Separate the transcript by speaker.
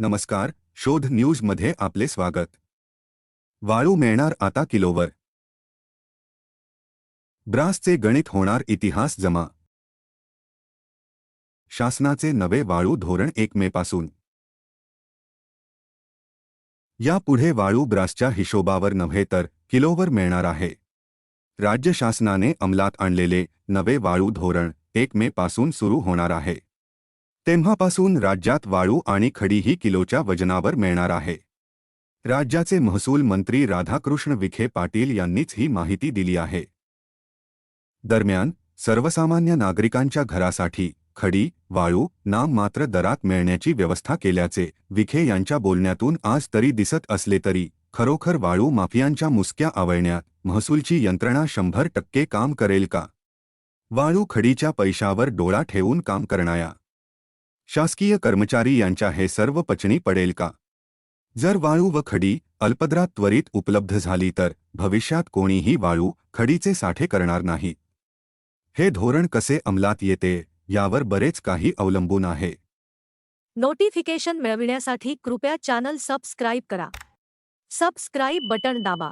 Speaker 1: नमस्कार शोध न्यूजमध्ये आपले स्वागत. वाळू मिळणार आता किलोवर. ब्रासचे गणित होणार इतिहास जमा. शासनाचे नवे वाळू धोरण एक मे पासून. यापुढे वाळू ब्रासच्या हिशोबावर नव्हे तर किलोवर मिळणार आहे. राज्य शासनाने अंमलात आणलेले नवे वाळू धोरण एक मे पासून सुरू होणार आहे. तेव्हापासून राज्यात वाळू आणि खडीही किलोच्या वजनावर मिळणार आहे. राज्याचे महसूल मंत्री राधाकृष्ण विखे पाटील यांनीच ही माहिती दिली आहे. दरम्यान सर्वसामान्य नागरिकांच्या घरासाठी खडी वाळू नाममात्र दरात मिळण्याची व्यवस्था केल्याचे विखे यांच्या बोलण्यातून आज तरी दिसत असले तरी खरोखर वाळू माफियांच्या मुसक्या आवळण्यात महसूलची यंत्रणा शंभर टक्के काम करेल का? वाळू खडीच्या पैशावर डोळा ठेवून काम करणाया शासकीय कर्मचारी यांच्या हे सर्व पचनी पडेल का? जर वाळू व खडी अल्पद्रात त्वरित उपलब्ध झाली तर भविष्यात कोणीही वाळू खडीचे साठे करणार नाही. हे धोरण कसे अंमलात येते यावर बरेच काही अवलंबून आहे.
Speaker 2: नोटिफिकेशन मिळविण्यासाठी कृपया चॅनल सबस्क्राईब करा. सबस्क्राईब बटण दाबा.